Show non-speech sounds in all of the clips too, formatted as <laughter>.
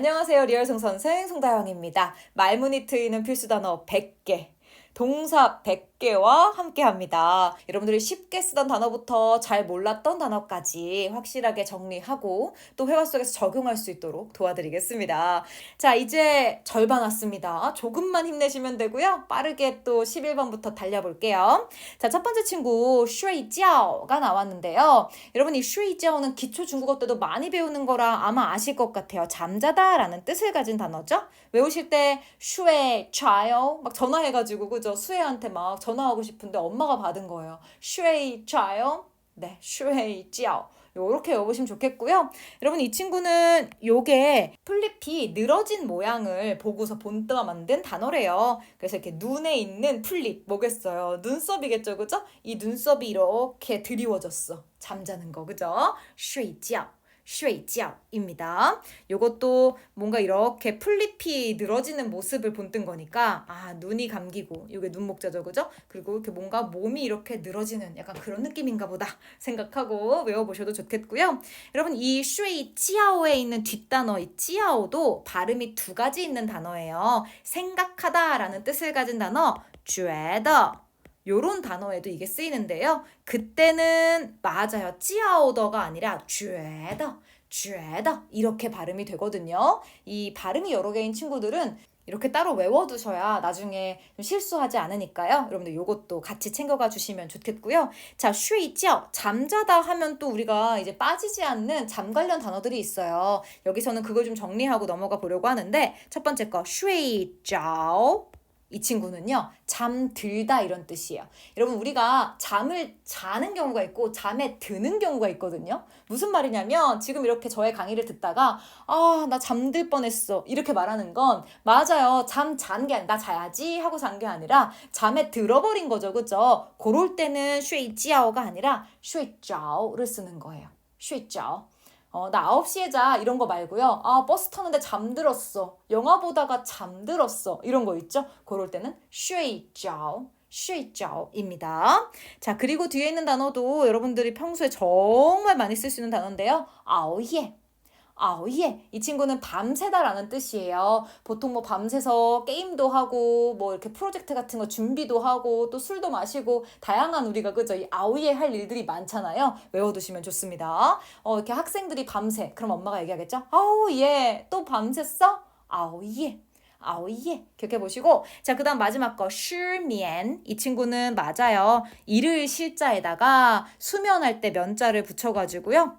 안녕하세요. 리얼송 선생 송다영입니다. 말문이 트이는 필수 단어 100개. 동사 100개와 함께 합니다. 여러분들이 쉽게 쓰던 단어부터 잘 몰랐던 단어까지 확실하게 정리하고 또 회화 속에서 적용할 수 있도록 도와드리겠습니다. 자, 이제 절반 왔습니다. 조금만 힘내시면 되고요. 빠르게 또 11번부터 달려볼게요. 자, 첫 번째 친구, 슈이지아오가 나왔는데요. 여러분, 이 슈이지아오는 기초 중국어 때도 많이 배우는 거라 아마 아실 것 같아요. 잠자다 라는 뜻을 가진 단어죠. 외우실 때 슈에 좌요 막 전화해가지고 그죠 수혜한테 막 전화하고 싶은데 엄마가 받은 거예요. 슈에 좌요 네, 슈에 찌ao 요렇게 외우시면 좋겠고요. 여러분 이 친구는 요게 플립이 늘어진 모양을 보고서 본떠 만든 단어래요. 그래서 이렇게 눈에 있는 플립 뭐겠어요? 눈썹이겠죠, 그죠? 이 눈썹이 이렇게 드리워졌어. 잠자는 거, 그죠? 쉐이지아입니다. 요것도 뭔가 이렇게 풀잎이 늘어지는 모습을 본뜬 거니까 아 눈이 감기고 요게 눈목자죠 그죠? 그리고 이렇게 뭔가 몸이 이렇게 늘어지는 약간 그런 느낌인가 보다 생각하고 외워보셔도 좋겠고요. 여러분 이 쉐이지아오에 있는 뒷단어 이 지아오도 발음이 두 가지 있는 단어예요. 생각하다라는 뜻을 가진 단어 쥐더 요런 단어에도 이게 쓰이는데요. 그때는 맞아요. 찌아오더가 아니라 쥐에다, 쥐에다 이렇게 발음이 되거든요. 이 발음이 여러 개인 친구들은 이렇게 따로 외워두셔야 나중에 실수하지 않으니까요. 여러분들 요것도 같이 챙겨가 주시면 좋겠고요. 자, 쉬이죠. 잠자다 하면 또 우리가 이제 빠지지 않는 잠 관련 단어들이 있어요. 여기서는 그걸 좀 정리하고 넘어가 보려고 하는데 첫 번째 거 쉬이죠. 이 친구는요, 잠들다 이런 뜻이에요. 여러분, 우리가 잠을 자는 경우가 있고, 잠에 드는 경우가 있거든요. 무슨 말이냐면, 지금 이렇게 저의 강의를 듣다가, 아, 나 잠들 뻔했어. 이렇게 말하는 건, 맞아요. 잠 잔 게 아니라, 나 자야지 하고 잔 게 아니라, 잠에 들어버린 거죠. 그죠? 그럴 때는 쉬지아오가 아니라, 쉬자오를 쓰는 거예요. 쉬자오. 어, 나 9시에 자. 이런 거 말고요. 아, 버스 타는데 잠들었어. 영화 보다가 잠들었어. 이런 거 있죠? 그럴 때는 睡觉. 睡觉입니다. 자, 그리고 뒤에 있는 단어도 여러분들이 평소에 정말 많이 쓸 수 있는 단어인데요. 아오예. 아오예. 이 친구는 밤새다라는 뜻이에요. 보통 뭐 밤새서 게임도 하고 뭐 이렇게 프로젝트 같은 거 준비도 하고 또 술도 마시고 다양한 우리가 그죠? 이 아오예 할 일들이 많잖아요. 외워두시면 좋습니다. 어, 이렇게 학생들이 밤새. 그럼 엄마가 얘기하겠죠? 아우 예. 또 밤샜어? 아오 예. 아오예 기억해 보시고 자 그다음 마지막 거 슈미엔 이 친구는 맞아요 이를 실자에다가 수면할 때 면자를 붙여가지고요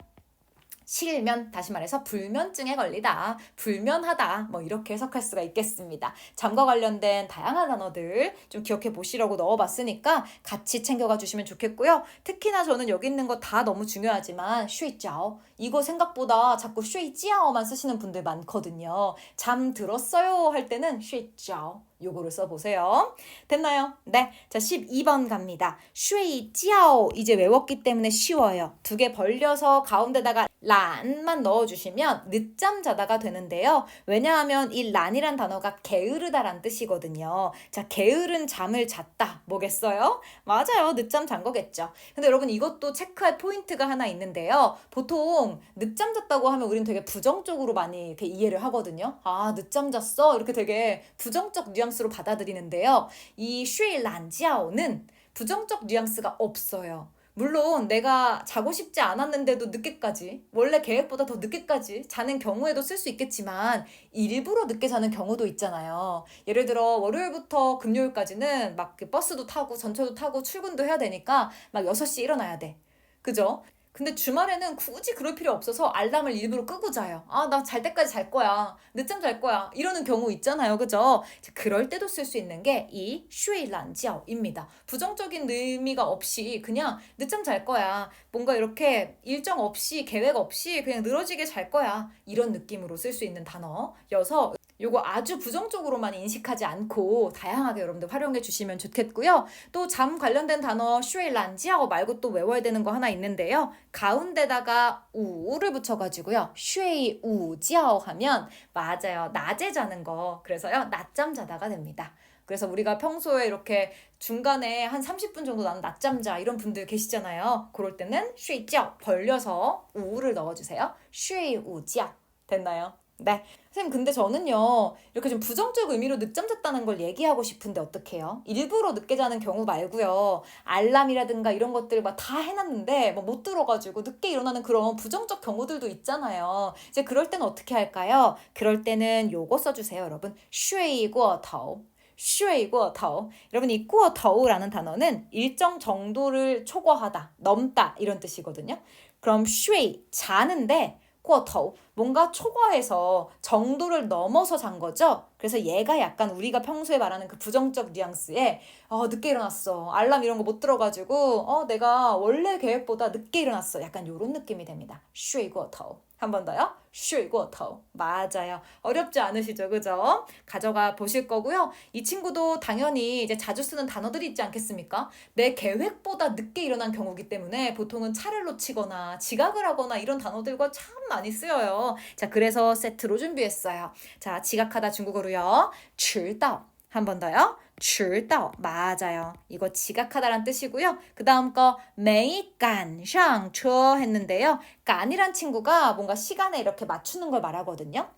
실면 다시 말해서 불면증에 걸리다 불면하다 뭐 이렇게 해석할 수가 있겠습니다 잠과 관련된 다양한 단어들 좀 기억해 보시려고 넣어봤으니까 같이 챙겨가 주시면 좋겠고요 특히나 저는 여기 있는 거 다 너무 중요하지만 쉬이짜오 이거 생각보다 자꾸 쉬이지아오만 쓰시는 분들 많거든요 잠 들었어요 할 때는 쉬이짜오 요거를 써보세요. 됐나요? 네. 자, 12번 갑니다. 슈이지아오. 이제 외웠기 때문에 쉬워요. 두 개 벌려서 가운데다가 란만 넣어주시면 늦잠 자다가 되는데요. 왜냐하면 이 란이란 단어가 게으르다란 뜻이거든요. 자, 게으른 잠을 잤다. 뭐겠어요? 맞아요. 늦잠 잔 거겠죠. 근데 여러분 이것도 체크할 포인트가 하나 있는데요. 보통 늦잠 잤다고 하면 우리는 되게 부정적으로 많이 이렇게 이해를 하거든요. 아, 늦잠 잤어? 이렇게 되게 부정적 뉘앙스로 받아들이는데요. 이 슈일란지아오는 부정적 뉘앙스가 없어요. 물론 내가 자고 싶지 않았는데도 늦게까지 원래 계획보다 더 늦게까지 자는 경우에도 쓸 수 있겠지만 일부러 늦게 자는 경우도 있잖아요. 예를 들어 월요일부터 금요일까지는 막 버스도 타고 전철도 타고 출근도 해야 되니까 막 6시에 일어나야 돼. 그죠? 근데 주말에는 굳이 그럴 필요 없어서 알람을 일부러 끄고 자요. 아, 나 잘 때까지 잘 거야. 늦잠 잘 거야. 이러는 경우 있잖아요. 그죠? 그럴 때도 쓸 수 있는 게 이 슈이란지아오입니다. 부정적인 의미가 없이 그냥 늦잠 잘 거야. 뭔가 이렇게 일정 없이 계획 없이 그냥 늘어지게 잘 거야. 이런 느낌으로 쓸 수 있는 단어여서 요거 아주 부정적으로만 인식하지 않고 다양하게 여러분들 활용해 주시면 좋겠고요. 또 잠 관련된 단어 슈에란지하고 말고 또 외워야 되는 거 하나 있는데요. 가운데다가 우를 붙여가지고요. 슈에이 우지아오 하면 맞아요. 낮에 자는 거. 그래서요. 낮잠 자다가 됩니다. 그래서 우리가 평소에 이렇게 중간에 한 30분 정도 나는 낮잠 자 이런 분들 계시잖아요. 그럴 때는 쉬이지ao 벌려서 우를 넣어주세요. 쉬이 우지아 됐나요? 네. 선생님, 근데 저는요, 이렇게 좀 부정적 의미로 늦잠 잤다는 걸 얘기하고 싶은데 어떡해요? 일부러 늦게 자는 경우 말고요 알람이라든가 이런 것들을 막 다 해놨는데, 뭐 못 들어가지고 늦게 일어나는 그런 부정적 경우들도 있잖아요. 이제 그럴 때는 어떻게 할까요? 그럴 때는 요거 써주세요, 여러분. 쉬이고 더우. 쉬이고 더우. 여러분, 이 꾸어 더우라는 단어는 일정 정도를 초과하다, 넘다, 이런 뜻이거든요. 그럼 쉬, 자는데, 꾸어 더우. 뭔가 초과해서 정도를 넘어서 잔 거죠. 그래서 얘가 약간 우리가 평소에 말하는 그 부정적 뉘앙스에 어 늦게 일어났어 알람 이런 거 못 들어가지고 어 내가 원래 계획보다 늦게 일어났어 약간 요런 느낌이 됩니다. 쉬이고터 한번 더요. 쉬이고터 맞아요. 어렵지 않으시죠, 그죠? 가져가 보실 거고요. 이 친구도 당연히 이제 자주 쓰는 단어들이 있지 않겠습니까? 내 계획보다 늦게 일어난 경우기 때문에 보통은 차를 놓치거나 지각을 하거나 이런 단어들과 참 많이 쓰여요. 자, 그래서 세트로 준비했어요. 자, 지각하다 중국어로요. 迟到. 한 번 더요. 迟到. 맞아요. 이거 지각하다란 뜻이고요. 그 다음 거没赶上车했는데요. 깐이란 친구가 뭔가 시간에 이렇게 맞추는 걸 말하거든요.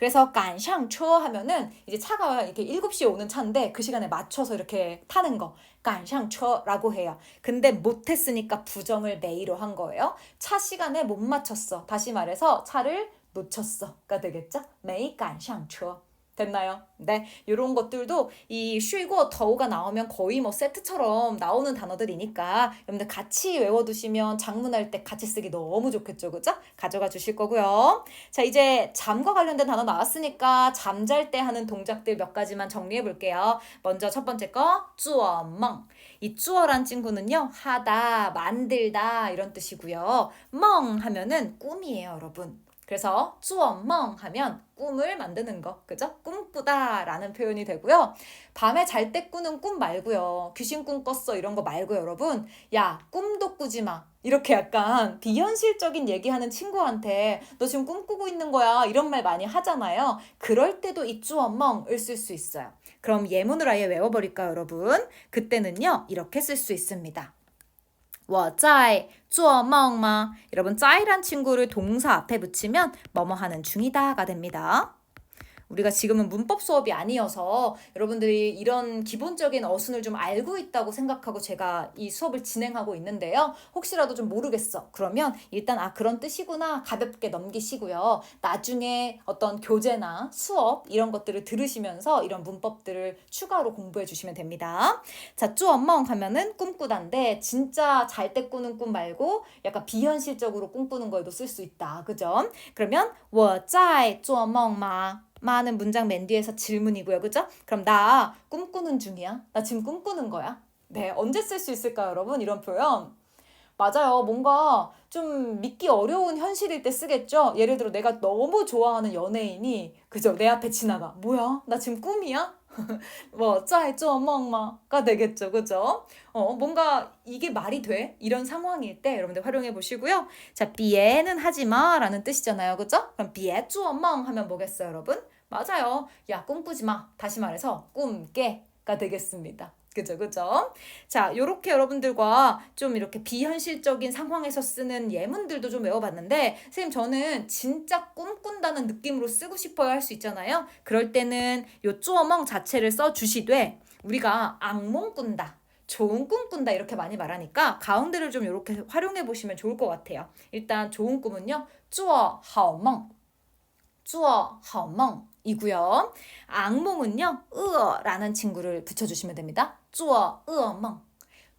그래서 깐샹처 하면은 이제 차가 이렇게 7시에 오는 차인데 그 시간에 맞춰서 이렇게 타는 거 깐샹처라고 해요. 근데 못했으니까 부정을 메이로 한 거예요. 차 시간에 못 맞췄어. 다시 말해서 차를 놓쳤어가 되겠죠? 메이 깐샹처. 됐나요? 네, 이런 것들도 이 쉬고 더우가 나오면 거의 뭐 세트처럼 나오는 단어들이니까 여러분들 같이 외워두시면 장문할 때 같이 쓰기 너무 좋겠죠, 그죠? 가져가 주실 거고요. 자, 이제 잠과 관련된 단어 나왔으니까 잠잘 때 하는 동작들 몇 가지만 정리해 볼게요. 먼저 첫 번째 거, 쭈어멍. 이 쭈어란 친구는요, 하다, 만들다 이런 뜻이고요. 멍 하면은 꿈이에요, 여러분. 그래서 쭈어멍 하면 꿈을 만드는 거, 그죠? 꿈꾸다 라는 표현이 되고요. 밤에 잘 때 꾸는 꿈 말고요. 귀신 꿈 꿨어 이런 거 말고 여러분, 야 꿈도 꾸지 마. 이렇게 약간 비현실적인 얘기하는 친구한테 너 지금 꿈꾸고 있는 거야 이런 말 많이 하잖아요. 그럴 때도 이 쭈어멍을 쓸 수 있어요. 그럼 예문을 아예 외워버릴까요, 여러분? 그때는요 이렇게 쓸 수 있습니다. 我在做梦吗? 여러분, 在란 친구를 동사 앞에 붙이면 뭐뭐 하는 중이다가 됩니다. 우리가 지금은 문법 수업이 아니어서 여러분들이 이런 기본적인 어순을 좀 알고 있다고 생각하고 제가 이 수업을 진행하고 있는데요. 혹시라도 좀 모르겠어. 그러면 일단 아 그런 뜻이구나 가볍게 넘기시고요. 나중에 어떤 교재나 수업 이런 것들을 들으시면서 이런 문법들을 추가로 공부해 주시면 됩니다. 자, 쭈엄멍 하면은 꿈꾸다인데 진짜 잘 때 꾸는 꿈 말고 약간 비현실적으로 꿈꾸는 거에도 쓸 수 있다. 그죠? 그러면 我在做梦吗? 많은 문장 맨 뒤에서 질문이고요. 그죠? 그럼 나 꿈꾸는 중이야? 나 지금 꿈꾸는 거야? 네, 언제 쓸 수 있을까요, 여러분? 이런 표현. 맞아요. 뭔가 좀 믿기 어려운 현실일 때 쓰겠죠? 예를 들어 내가 너무 좋아하는 연예인이 그죠? 내 앞에 지나가. 뭐야? 나 지금 꿈이야? <laughs> 뭐, 짜이쩌멍마가 되겠죠. 그죠? 어, 뭔가 이게 말이 돼? 이런 상황일 때 여러분들 활용해 보시고요. 자, 비에는 하지 마 라는 뜻이잖아요. 그죠? 그럼 비에 쭈어멍 하면 뭐겠어요, 여러분? 맞아요. 야, 꿈꾸지 마. 다시 말해서 꿈깨가 되겠습니다. 그죠, 그죠? 자, 요렇게 여러분들과 좀 이렇게 비현실적인 상황에서 쓰는 예문들도 좀 외워봤는데, 선생님, 저는 진짜 꿈꾼다는 느낌으로 쓰고 싶어야 할 수 있잖아요? 그럴 때는 요 쪼어멍 자체를 써주시되, 우리가 악몽 꾼다. 좋은 꿈 꾼다 이렇게 많이 말하니까 가운데를 좀 이렇게 활용해 보시면 좋을 것 같아요. 일단 좋은 꿈은요. 쭈어 하오멍. 쭈어 하오멍. 이고요. 악몽은요. 으어라는 친구를 붙여 주시면 됩니다. 做噩梦,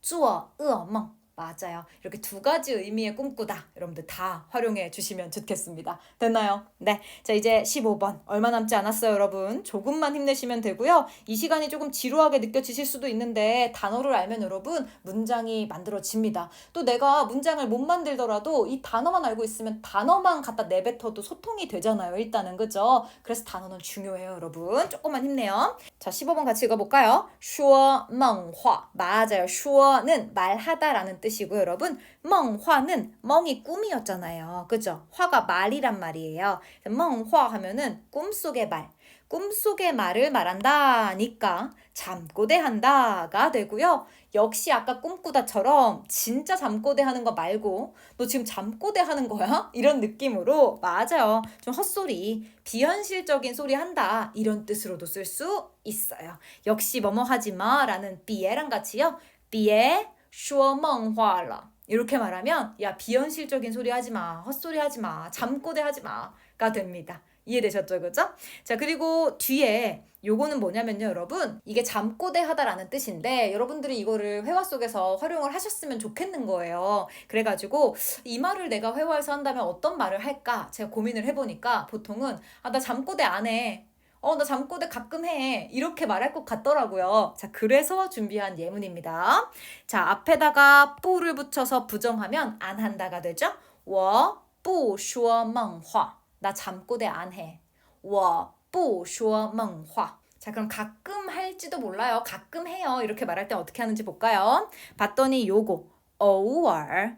做噩梦. 맞아요. 이렇게 두 가지 의미의 꿈꾸다. 여러분들 다 활용해 주시면 좋겠습니다. 됐나요? 네. 자, 이제 15번. 얼마 남지 않았어요, 여러분. 조금만 힘내시면 되고요. 이 시간이 조금 지루하게 느껴지실 수도 있는데 단어를 알면 여러분 문장이 만들어집니다. 또 내가 문장을 못 만들더라도 이 단어만 알고 있으면 단어만 갖다 내뱉어도 소통이 되잖아요. 일단은 그죠? 그래서 단어는 중요해요, 여러분. 조금만 힘내요. 자, 15번 같이 읽어볼까요? 说梦话. 맞아요. 说는 말하다라는 뜻이고 여러분 멍화는 멍이 꿈이었잖아요. 그죠? 화가 말이란 말이에요. 멍화 하면은 꿈속의 말. 꿈속의 말을 말한다니까 잠꼬대 한다가 되고요. 역시 아까 꿈꾸다처럼 진짜 잠꼬대 하는 거 말고 너 지금 잠꼬대 하는 거야? <laughs> 이런 느낌으로 맞아요. 좀 헛소리, 비현실적인 소리 한다 이런 뜻으로도 쓸 수 있어요. 역시 뭐뭐 하지 마라는 비에랑 같이요. 비에 쇼멍화라 이렇게 말하면 야 비현실적인 소리 하지 마 헛소리 하지 마 잠꼬대 하지 마가 됩니다. 이해되셨죠? 그죠? 자, 그리고 뒤에 요거는 뭐냐면요, 여러분. 이게 잠꼬대 하다라는 뜻인데, 여러분들이 이거를 회화 속에서 활용을 하셨으면 좋겠는 거예요. 그래가지고, 이 말을 내가 회화에서 한다면 어떤 말을 할까? 제가 고민을 해보니까, 보통은, 아, 나 잠꼬대 안 해. 어, 나 잠꼬대 가끔 해. 이렇게 말할 것 같더라고요. 자, 그래서 준비한 예문입니다. 자, 앞에다가 뿌를 붙여서 부정하면 안 한다가 되죠. 我不说梦话. 나 잠꼬대 안 해. 我不说梦话. 자, 그럼 가끔 할지도 몰라요. 가끔 해요. 이렇게 말할 때 어떻게 하는지 볼까요? 봤더니 요거 偶尔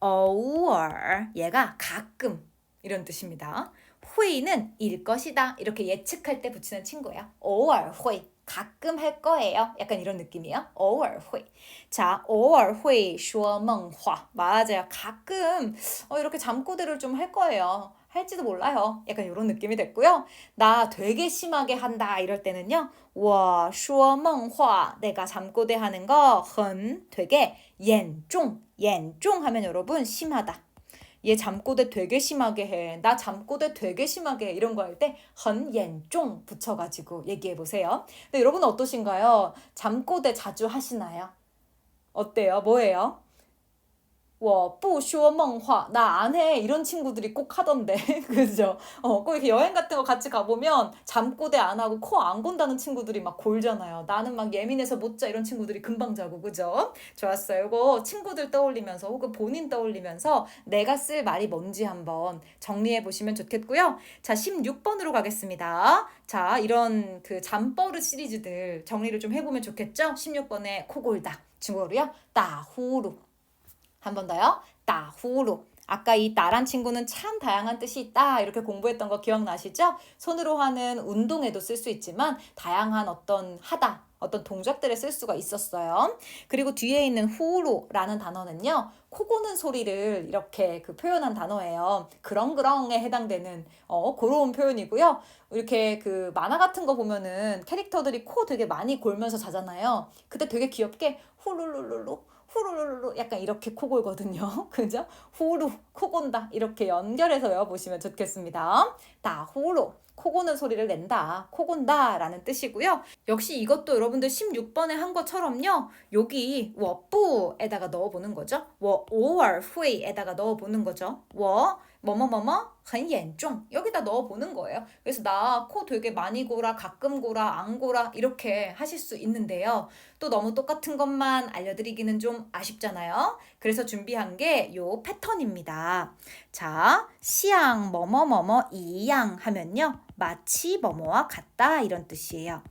偶尔 얘가 가끔 이런 뜻입니다. 회의는 일 것이다. 이렇게 예측할 때 붙이는 친구예요. 偶尔会 가끔 할 거예요. 약간 이런 느낌이에요. 偶尔会 자, 偶尔会说梦话 맞아요. 가끔 어, 이렇게 잠꼬대를 좀 할 거예요. 할지도 몰라요. 약간 이런 느낌이 됐고요. 나 되게 심하게 한다 이럴 때는요. 我说梦话 내가 잠꼬대 하는 거很 되게 严重 严重 하면 여러분 심하다. 얘 잠꼬대 되게 심하게 해. 나 잠꼬대 되게 심하게 해. 이런 거 할 때 헌옌종 붙여가지고 얘기해 보세요. 근데 여러분 어떠신가요? 잠꼬대 자주 하시나요? 어때요? 뭐예요? 와, 뿌쇼 멍화. 나 안 해. 이런 친구들이 꼭 하던데. <laughs> 그죠? 어, 꼭 이렇게 여행 같은 거 같이 가보면 잠꼬대 안 하고 코 안 곤다는 친구들이 막 골잖아요. 나는 막 예민해서 못 자. 이런 친구들이 금방 자고. 그죠? 좋았어요. 이거 친구들 떠올리면서 혹은 본인 떠올리면서 내가 쓸 말이 뭔지 한번 정리해 보시면 좋겠고요. 자, 16번으로 가겠습니다. 자, 이런 그 잠버릇 시리즈들 정리를 좀 해보면 좋겠죠? 16번에 코골다. 중국어로요. 따후루. 한 번 더요. 따후루. 아까 이 따란 친구는 참 다양한 뜻이 있다 이렇게 공부했던 거 기억나시죠? 손으로 하는 운동에도 쓸 수 있지만 다양한 어떤 하다 어떤 동작들에 쓸 수가 있었어요. 그리고 뒤에 있는 후로라는 단어는요. 코 고는 소리를 이렇게 그 표현한 단어예요. 그렁그렁에 해당되는 어 그런 표현이고요. 이렇게 그 만화 같은 거 보면은 캐릭터들이 코 되게 많이 골면서 자잖아요. 그때 되게 귀엽게 후루루루루 후루루루 약간 이렇게 코 골거든요. <laughs> 그죠? 후루 코 곤다 이렇게 연결해서 외워보시면 좋겠습니다. 다 후루 코 고는 소리를 낸다, 코 곤다 라는 뜻이고요. 역시 이것도 여러분들 16번에 한 것처럼요. 여기 워뿌에다가 넣어보는 거죠. 워 오월 후에에다가 넣어보는 거죠. 워 뭐뭐뭐뭐 很严重 여기다 넣어보는 거예요. 그래서 나 코 되게 많이 골아, 가끔 골아, 안 골아 이렇게 하실 수 있는데요. 또 너무 똑같은 것만 알려드리기는 좀 아쉽잖아요. 그래서 준비한 게 요 패턴입니다. 자, 시양 뭐뭐뭐뭐 이양 하면요. 마치 뭐뭐와 같다 이런 뜻이에요.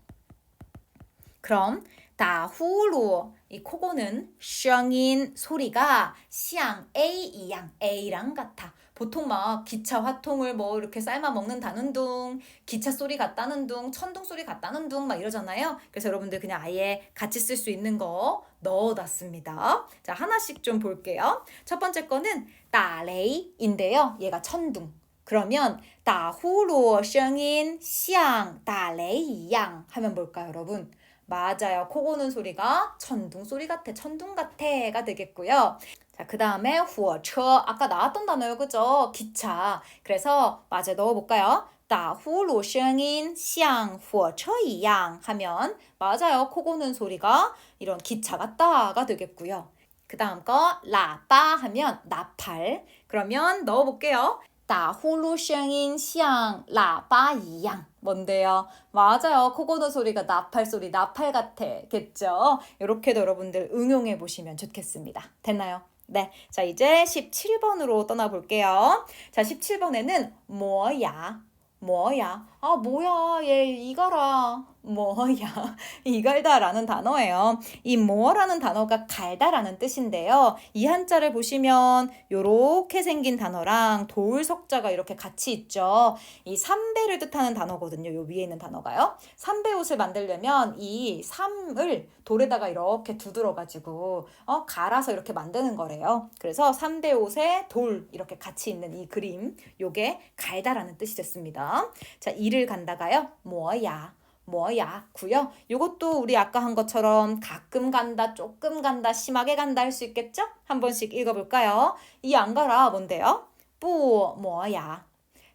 그럼 다후로 이 코고는 声音 소리가 像 A 이양 A랑 같아. 보통 막 기차 화통을 뭐 이렇게 삶아 먹는다는 둥, 기차 소리 같다는 둥, 천둥 소리 같다는 둥 막 이러잖아요. 그래서 여러분들 그냥 아예 같이 쓸 수 있는 거 넣어놨습니다. 자, 하나씩 좀 볼게요. 첫 번째 거는 따레이인데요. 얘가 천둥. 그러면 다후로 성인 시앙 다레이양 하면 뭘까요, 여러분? 맞아요. 코 고는 소리가 천둥 소리 같아, 천둥 같아가 되겠고요. 자, 그 다음에 火车 아까 나왔던 단어요, 그죠? 기차. 그래서 맞아 넣어볼까요? 打呼噜声音像火车一样 하면 맞아요. 코 고는 소리가 이런 기차 같다가 되겠고요. 그 다음 거 라빠 하면 나팔. 그러면 넣어볼게요. 打呼噜声音像喇叭一样 뭔데요? 맞아요. 코 고는 소리가 나팔 소리, 나팔 같아. 겠죠? 이렇게도 여러분들 응용해 보시면 좋겠습니다. 됐나요? 네. 자, 이제 17번으로 떠나볼게요. 자, 17번에는 뭐야? 뭐야? 아, 뭐야? 얘 이거라. 뭐야 <laughs> 이갈다라는 단어예요. 이 뭐라는 단어가 갈다라는 뜻인데요. 이 한자를 보시면 요렇게 생긴 단어랑 돌 석자가 이렇게 같이 있죠. 이 삼배를 뜻하는 단어거든요. 요 위에 있는 단어가요. 삼배 옷을 만들려면 이 삼을 돌에다가 이렇게 두들어 가지고 어 갈아서 이렇게 만드는 거래요. 그래서 삼배 옷에 돌 이렇게 같이 있는 이 그림 요게 갈다라는 뜻이 됐습니다. 자, 이 를 간다가요. 뭐야? 뭐야? 구요. 요것도 우리 아까 한 것처럼 가끔 간다, 조금 간다, 심하게 간다 할 수 있겠죠? 한 번씩 읽어볼까요? 이 안 가라 뭔데요? 不 뭐야?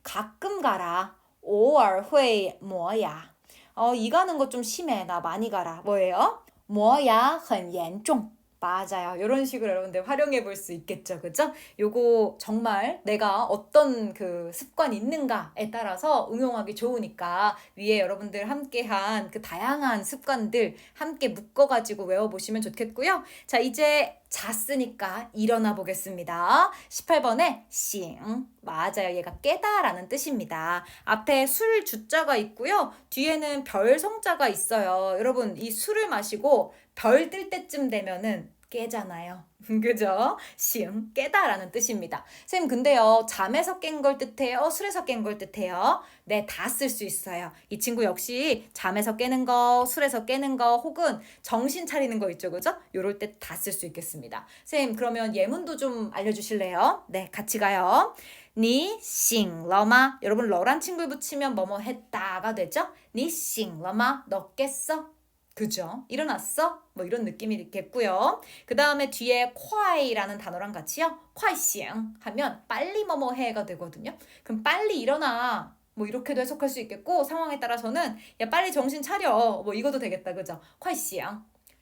가끔 가라. 偶尔会 뭐야? 어, 이 가는 거 좀 심해. 나 많이 가라. 뭐예요? 뭐야? 很严重. 맞아요. 이런 식으로 여러분들 활용해 볼 수 있겠죠. 그죠? 요거 정말 내가 어떤 그 습관이 있는가에 따라서 응용하기 좋으니까 위에 여러분들 함께 한 그 다양한 습관들 함께 묶어가지고 외워보시면 좋겠고요. 자, 이제 잤으니까 일어나 보겠습니다. 18번에 싱. 맞아요. 얘가 깨다라는 뜻입니다. 앞에 술 주자가 있고요. 뒤에는 별 성자가 있어요. 여러분, 이 술을 마시고 별 뜰 때쯤 되면은 깨잖아요. <laughs> 그죠? 싱, 깨다라는 뜻입니다. 선생님, 근데요, 잠에서 깬 걸 뜻해요? 술에서 깬 걸 뜻해요? 네, 다 쓸 수 있어요. 이 친구 역시 잠에서 깨는 거, 술에서 깨는 거, 혹은 정신 차리는 거 있죠, 그죠? 요럴 때 다 쓸 수 있겠습니다. 선생님, 그러면 예문도 좀 알려주실래요? 네, 같이 가요. 니 싱 러마 여러분 러란 친구를 붙이면 뭐뭐 했다가 되죠? 니 싱 러마 너 깼어? 그죠? 일어났어? 뭐 이런 느낌이 있겠고요. 그 다음에 뒤에 콰이라는 단어랑 같이요. 콰이싱 하면 빨리 뭐뭐 해가 되거든요. 그럼 빨리 일어나. 뭐 이렇게도 해석할 수 있겠고 상황에 따라서는 야 빨리 정신 차려. 뭐 이것도 되겠다. 그죠? 콰이싱.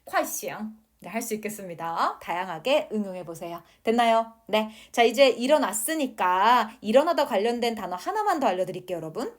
콰이싱. 네, 할 수 있겠습니다. 다양하게 응용해 보세요. 됐나요? 네. 자, 이제 일어났으니까 일어나다 관련된 단어 하나만 더 알려드릴게요, 여러분.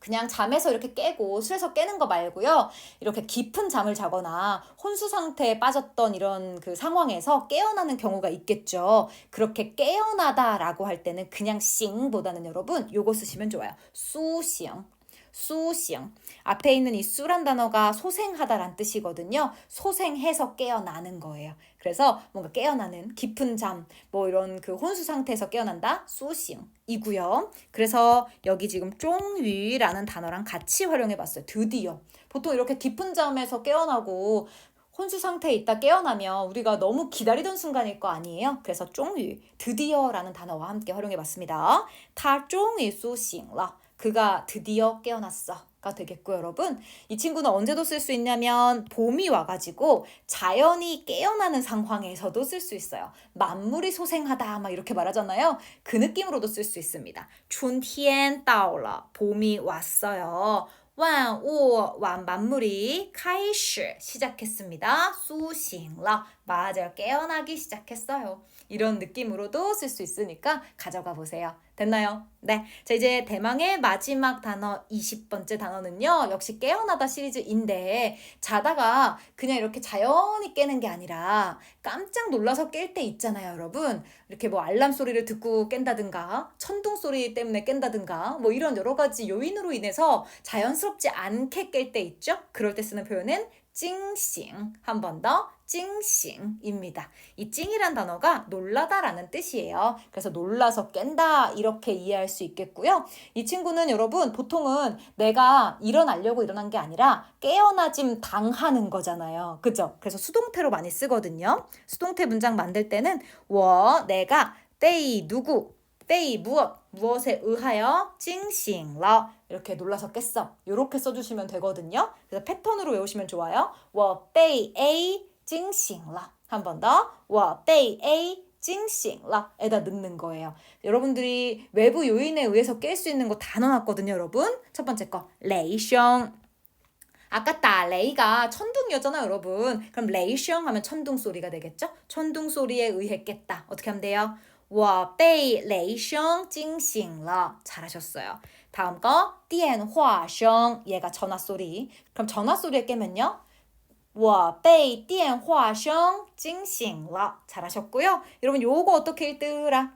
그냥 잠에서 이렇게 깨고 술에서 깨는 거 말고요. 이렇게 깊은 잠을 자거나 혼수 상태에 빠졌던 이런 그 상황에서 깨어나는 경우가 있겠죠. 그렇게 깨어나다라고 할 때는 그냥 싱보다는 여러분 요거 쓰시면 좋아요. 수싱. 수싱. 앞에 있는 이 수란 단어가 소생하다란 뜻이거든요. 소생해서 깨어나는 거예요. 그래서 뭔가 깨어나는 깊은 잠, 뭐 이런 그 혼수 상태에서 깨어난다. 수싱이고요. 그래서 여기 지금 쫑위라는 단어랑 같이 활용해 봤어요. 드디어. 보통 이렇게 깊은 잠에서 깨어나고 혼수 상태에 있다 깨어나면 우리가 너무 기다리던 순간일 거 아니에요? 그래서 쫑위, 드디어라는 단어와 함께 활용해 봤습니다. 타 쫑위 수싱라. 그가 드디어 깨어났어가 되겠고 여러분 이 친구는 언제도 쓸 수 있냐면 봄이 와가지고 자연이 깨어나는 상황에서도 쓸 수 있어요 만물이 소생하다 막 이렇게 말하잖아요 그 느낌으로도 쓸 수 있습니다 春天到了 봄이 왔어요 万物완 만물이 开始 시작했습니다. 苏醒了 맞아요. 깨어나기 시작했어요. 이런 느낌으로도 쓸 수 있으니까 가져가 보세요. 됐나요? 네. 자, 이제 대망의 마지막 단어 20번째 단어는요. 역시 깨어나다 시리즈인데 자다가 그냥 이렇게 자연히 깨는 게 아니라 깜짝 놀라서 깰 때 있잖아요, 여러분. 이렇게 뭐 알람 소리를 듣고 깬다든가 천둥 소리 때문에 깬다든가 뭐 이런 여러 가지 요인으로 인해서 자연스럽지 않게 깰 때 있죠? 그럴 때 쓰는 표현은 찡싱. 한 번 더. 찡싱입니다. 이 찡이란 단어가 놀라다라는 뜻이에요. 그래서 놀라서 깬다 이렇게 이해할 수 있겠고요. 이 친구는 여러분 보통은 내가 일어나려고 일어난 게 아니라 깨어나짐 당하는 거잖아요. 그죠? 그래서 수동태로 많이 쓰거든요. 수동태 문장 만들 때는 워 내가 때이 누구 때이 무엇 무엇에 의하여 찡싱러 이렇게 놀라서 깼어. 이렇게 써주시면 되거든요. 그래서 패턴으로 외우시면 좋아요. 我被 惊醒了.한 번 더. 我被 A 惊醒了에다 넣는 거예요. 여러분들이 외부 요인에 의해서 깰 수 있는 거 다 넣어놨거든요, 여러분. 첫 번째 거, 레이숑. 아까 따 레이가 천둥이었잖아요, 여러분. 그럼 레이숑 하면 천둥 소리가 되겠죠? 천둥 소리에 의해 깼다. 어떻게 하면 돼요? 我被雷声惊醒了. 잘하셨어요. 다음 거, 电话声. 얘가 전화 소리. 그럼 전화 소리에 깨면요? 我被电话声惊醒了. 잘하셨고요. 여러분 요거 어떻게 읽더라?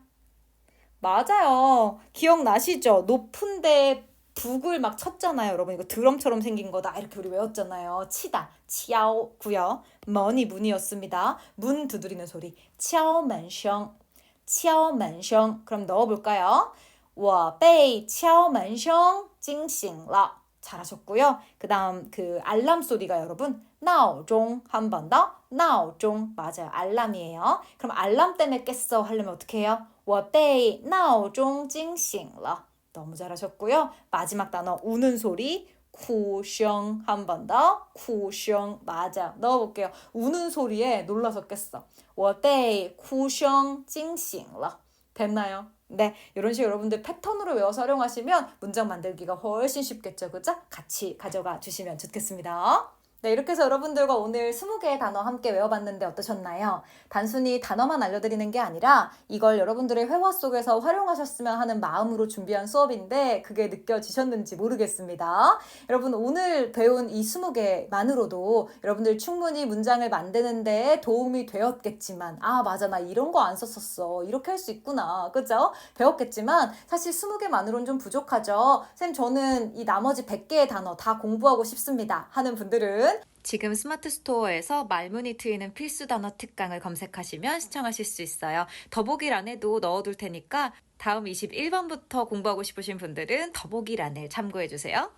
맞아요. 기억나시죠? 높은데 북을 막 쳤잖아요. 여러분 이거 드럼처럼 생긴 거다. 이렇게 우리 외웠잖아요. 치다. 치아오고요. 머니 문이었습니다. 문 두드리는 소리. 치아오먼셩. 치아오먼셩. 그럼 넣어 볼까요? 我被敲门声惊醒了. 잘하셨고요. 그다음 그 알람 소리가 여러분 闹钟 한 번 더. 闹钟 맞아요. 알람이에요. 그럼 알람 때문에 깼어 하려면 어떻게 해요? 我被闹钟惊醒了. 너무 잘하셨고요. 마지막 단어 우는 소리 쿠셩 한 번 더. 쿠셩 맞아. 넣어볼게요. 우는 소리에 놀라서 깼어. 我被哭声惊醒了. 됐나요? 네, 이런 식으로 여러분들 패턴으로 외워서 활용하시면 문장 만들기가 훨씬 쉽겠죠, 그죠? 같이 가져가 주시면 좋겠습니다. 네, 이렇게 해서 여러분들과 오늘 20개의 단어 함께 외워봤는데 어떠셨나요? 단순히 단어만 알려드리는 게 아니라 이걸 여러분들의 회화 속에서 활용하셨으면 하는 마음으로 준비한 수업인데 그게 느껴지셨는지 모르겠습니다. 여러분 오늘 배운 이 20개만으로도 여러분들 충분히 문장을 만드는데 도움이 되었겠지만 아 맞아 나 이런 거 안 썼었어 이렇게 할 수 있구나 그죠? 배웠겠지만 사실 20개만으로는 좀 부족하죠. 쌤 저는 이 나머지 100개의 단어 다 공부하고 싶습니다 하는 분들은 지금 스마트 스토어에서 말문이 트이는 필수 단어 특강을 검색하시면 시청하실 수 있어요. 더보기란에도 넣어둘 테니까 다음 21번부터 공부하고 싶으신 분들은 더보기란을 참고해주세요.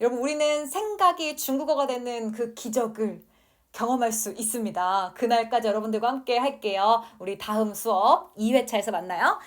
여러분, 우리는 생각이 중국어가 되는 그 기적을 경험할 수 있습니다. 그날까지 여러분들과 함께 할게요. 우리 다음 수업 2회차에서 만나요.